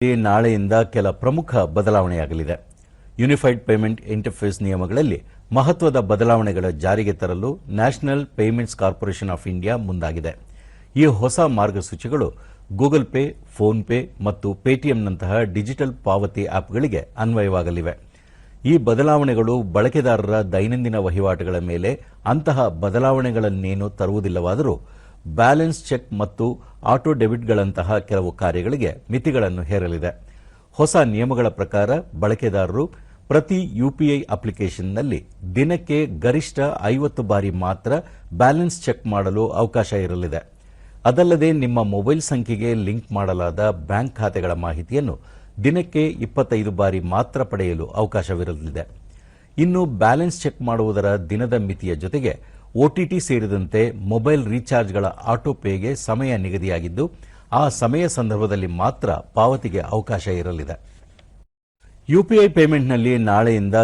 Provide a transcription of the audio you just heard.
ನಾಳೆಯಿಂದ ಕೆಲ ಪ್ರಮುಖ ಬದಲಾವಣೆಯಾಗಲಿದೆ. ಯುನಿಫೈಡ್ ಪೇಮೆಂಟ್ ಇಂಟರ್ಫೇಸ್ ನಿಯಮಗಳಲ್ಲಿ ಮಹತ್ವದ ಬದಲಾವಣೆಗಳ ಜಾರಿಗೆ ತರಲು national payments corporation of India ಮುಂದಾಗಿದೆ. ಈ ಹೊಸ ಮಾರ್ಗಸೂಚಿಗಳು ಗೂಗಲ್ ಪೇ ಫೋನ್ ಪೇ ಮತ್ತು ಪೇಟಿಎಂನಂತಹ ಡಿಜಿಟಲ್ ಪಾವತಿ ಆಪ್ಗಳಿಗೆ ಅನ್ವಯವಾಗಲಿವೆ. ಈ ಬದಲಾವಣೆಗಳು ಬಳಕೆದಾರರ ದೈನಂದಿನ ವಹಿವಾಟುಗಳ ಮೇಲೆ ಅಂತಹ ಬದಲಾವಣೆಗಳನ್ನೇನು ತರುವುದಿಲ್ಲವಾದರೂ ಬ್ಯಾಲೆನ್ಸ್ ಚೆಕ್ ಮತ್ತು ಆಟೋ ಡೆಬಿಟ್ಗಳಂತಹ ಕೆಲವು ಕಾರ್ಯಗಳಿಗೆ ಮಿತಿಗಳನ್ನು ಹೇರಲಿದೆ. ಹೊಸ ನಿಯಮಗಳ ಪ್ರಕಾರ ಬಳಕೆದಾರರು ಪ್ರತಿ ಯುಪಿಐ ಅಪ್ಲಿಕೇಶನ್ನಲ್ಲಿ ದಿನಕ್ಕೆ ಗರಿಷ್ಠ ಐವತ್ತು ಬಾರಿ ಮಾತ್ರ ಬ್ಯಾಲೆನ್ಸ್ ಚೆಕ್ ಮಾಡಲು ಅವಕಾಶ ಇರಲಿದೆ. ಅದಲ್ಲದೆ ನಿಮ್ಮ ಮೊಬೈಲ್ ಸಂಖ್ಯೆಗೆ ಲಿಂಕ್ ಮಾಡಲಾದ ಬ್ಯಾಂಕ್ ಖಾತೆಗಳ ಮಾಹಿತಿಯನ್ನು ದಿನಕ್ಕೆ ಇಪ್ಪತ್ತೈದು ಬಾರಿ ಮಾತ್ರ ಪಡೆಯಲು ಅವಕಾಶವಿರಲಿದೆ. ಇನ್ನು ಬ್ಯಾಲೆನ್ಸ್ ಚೆಕ್ ಮಾಡುವುದರ ದಿನದ ಮಿತಿಯ ಜೊತೆಗೆ ಒಟಿಟಿ ಸೇರಿದಂತೆ ಮೊಬೈಲ್ ರೀಚಾರ್ಜ್ಗಳ ಆಟೋ ಪೇಗೆ ಸಮಯ ನಿಗದಿಯಾಗಿದ್ದು, ಆ ಸಮಯ ಸಂದರ್ಭದಲ್ಲಿ ಮಾತ್ರ ಪಾವತಿಗೆ ಅವಕಾಶ ಇರಲಿದೆ. ಯುಪಿಐ ಪೇಮೆಂಟ್ನಲ್ಲಿ ನಾಳೆಯಿಂದ